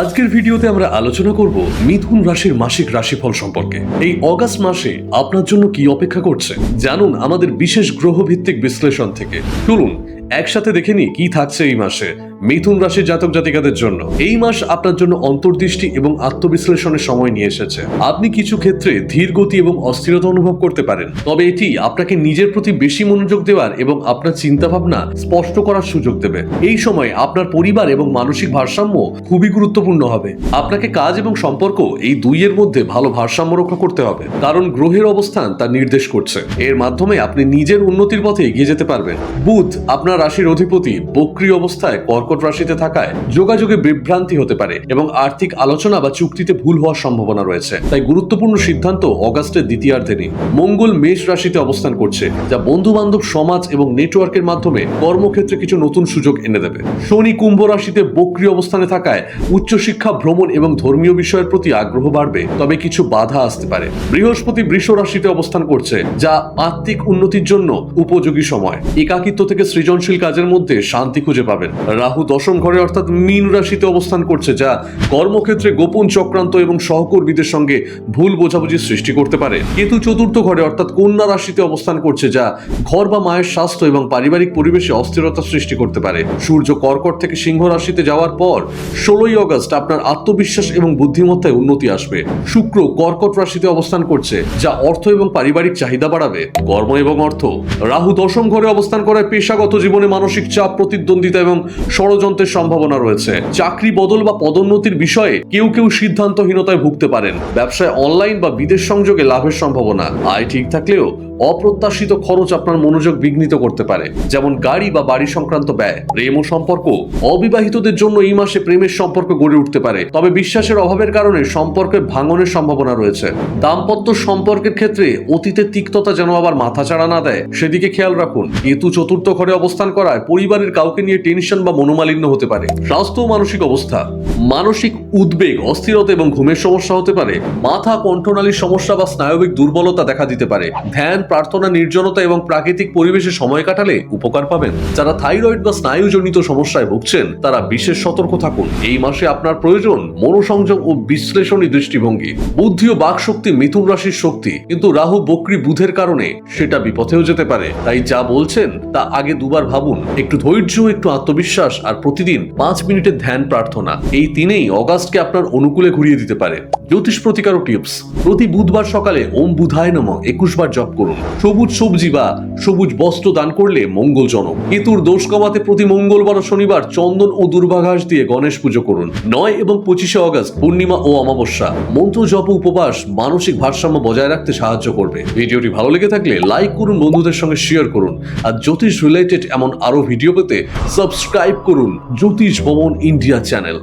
আজকের ভিডিওতে আমরা আলোচনা করব মিথুন রাশির মাসিক রাশিফল সম্পর্কে। এই অগাস্ট মাসে আপনার জন্য কি অপেক্ষা করছে? জানুন আমাদের বিশেষ গ্রহভিত্তিক বিশ্লেষণ থেকে। চলুন একসাথে দেখে নিই কি থাকছে এই মাসে। মিথুন রাশির জাতক জাতিকাদের জন্য। এই মাস আপনার জন্য অন্তর্দৃষ্টি এবং আত্মবিশ্লেষণের সময় নিয়ে এসেছে। আপনি কিছু ক্ষেত্রে ধীর গতি এবং অস্থিরতা অনুভব করতে পারেন। তবে এটি আপনাকে নিজের প্রতি বেশি মনোযোগ দেওয়ার এবং আপনার চিন্তাভাবনা স্পষ্ট করার সুযোগ দেবে। এই সময় আপনার পরিবার এবং মানসিক ভারসাম্য খুবই গুরুত্বপূর্ণ হবে। আপনাকে কাজ এবং সম্পর্ক এই দুইয়ের মধ্যে ভালো ভারসাম্য রক্ষা করতে হবে। কারণ গ্রহের অবস্থান তা নির্দেশ করছে। এর মাধ্যমে আপনি নিজের উন্নতির পথে এগিয়ে যেতে পারবেন। বুধ আপনার রাশির অধিপতি বক্রি অবস্থায় কর্কট রাশিতে থাকায় যোগাযোগে বিভ্রান্তি হতে পারে এবং আর্থিক আলোচনা বা চুক্তিতে ভুল হওয়ার সম্ভাবনা রয়েছে। তাই গুরুত্বপূর্ণ সিদ্ধান্ত অগাস্টের দ্বিতীয়ার্ধে নিন। মঙ্গল মেষ রাশিতে অবস্থান করছে, যা বন্ধু বান্ধব সমাজ এবং নেটওয়ার্কের মাধ্যমে কর্মক্ষেত্রে কিছু নতুন সুযোগ এনে দেবে। শনি কুম্ভ রাশিতে বক্রি অবস্থানে থাকায় উচ্চশিক্ষা, ভ্রমণ এবং ধর্মীয় বিষয়ের প্রতি আগ্রহ বাড়বে, তবে কিছু বাধা আসতে পারে। বৃহস্পতি বৃষ রাশিতে অবস্থান করছে, যা আত্মিক উন্নতির জন্য উপযোগী সময়। একাকিত্ব থেকে সৃজনশীল কাজের মধ্যে শান্তি খুঁজে পাবেন। রাহু দশম ঘরে অর্থাৎ মীন রাশিতে অবস্থান করছে, যা কর্মক্ষেত্রে গোপন চক্রান্ত এবং সহকর্মীদের সঙ্গে ভুল বোঝাবুঝি সৃষ্টি করতে পারে। কেতু চতুর্থ ঘরে অর্থাৎ কন্যা রাশিতে অবস্থান করছে, যা ঘর বা মায়ের স্বাস্থ্য এবং পারিবারিক পরিবেশে অস্থিরতা সৃষ্টি করতে পারে। সূর্য কর্কট থেকে সিংহ রাশিতে যাওয়ার পর ষোলোই অগস্ট আপনার আত্মবিশ্বাস এবং বুদ্ধিমত্তায় উন্নতি আসবে। শুক্র কর্কট রাশিতে অবস্থান করছে, যা অর্থ এবং পারিবারিক চাহিদা বাড়াবে। কর্ম এবং অর্থ। রাহু দশম ঘরে অবস্থান করায় পেশাগত জীবনে মানসিক চাপ, প্রতিদ্বন্দ্বিতা এবং ষড়যন্ত্রের সম্ভাবনা রয়েছে। চাকরি বদল বা পদোন্নতির বিষয়ে কেউ কেউ সিদ্ধান্তহীনতায় ভুগতে পারেন। ব্যবসায় অনলাইন বা বিদেশ সংযোগে লাভের সম্ভাবনা। আয় ঠিক থাকলেও অপ্রত্যাশিত খরচ আপনার মনোযোগ বিঘ্নিত করতে পারে, যেমন গাড়ি বা বাড়ি সংক্রান্ত ব্যয়। প্রেম ও সম্পর্ক অবিবাহিতদের জন্য এই মাসে প্রেমের সম্পর্ক গড়ে উঠতে পারে, তবে বিশ্বাসের অভাবের কারণে সম্পর্কের ভাঙনের সম্ভাবনা রয়েছে। দাম্পত্য সম্পর্কের ক্ষেত্রে অতীতের তিক্ততা যেন আবার মাথা মাথাচাড়া না দেয়, সেদিকে খেয়াল রাখুন। কেতু চতুর্থ ঘরে অবস্থান করায় পরিবারের কাউকে নিয়ে টেনশন বা মনোমালিন্য হতে পারে। স্বাস্থ্য ও মানসিক অবস্থা। মানসিক উদ্বেগ, অস্থিরতা এবং ঘুমের সমস্যা হতে পারে। মাথা কণ্ঠনালীর সমস্যা বা স্নায়বিক দুর্বলতা দেখা দিতে পারে। ধ্যান প্রার্থনা, নির্জনতা এবং প্রাকৃতিক পরিবেশে সময় কাটালে উপকার পাবেন। যারা থাইরয়েড বা স্নায়ুজনিত সমস্যায় ভুগছেন, তারা বিশেষ সতর্ক থাকুন। এই মাসে আপনার প্রয়োজন মনোসংযোগ ও বিশ্লেষণী দৃষ্টিভঙ্গি। বুদ্ধি ও বাকশক্তি মিথুন রাশির শক্তি, কিন্তু রাহু বক্রি বুধের কারণে সেটা বিপথেও যেতে পারে। তাই যা বলছেন, তা আগে দুবার ভাবুন। একটু ধৈর্য, একটু আত্মবিশ্বাস আর প্রতিদিন পাঁচ মিনিটের ধ্যান প্রার্থনা। এই তিনেই অগাস্টকে আপনার অনুকূলে ঘুরিয়ে দিতে পারে। জ্যোতিষ প্রতিকার টিপস। প্রতি বুধবার সকালে ওম বুধায় নম। একুশ বার জপ করুন। সবুজ সবজি বা সবুজ বস্ত্র দান করলে মঙ্গলজনক। কেতুর দোষ কমাতে প্রতি মঙ্গলবার ও শনিবার চন্দন ও দুর্বাঘাস দিয়ে গণেশ পুজো করুন। নয় এবং পঁচিশে অগস্ট, পূর্ণিমা ও অমাবস্যা। মন্ত্র জপ উপবাস মানসিক ভারসাম্য বজায় রাখতে সাহায্য করবে। ভিডিওটি ভালো লেগে থাকলে লাইক করুন, বন্ধুদের সঙ্গে শেয়ার করুন। আর জ্যোতিষ রিলেটেড এমন আরও ভিডিও পেতে সাবস্ক্রাইব করুন জ্যোতিষ ভবন ইন্ডিয়া চ্যানেল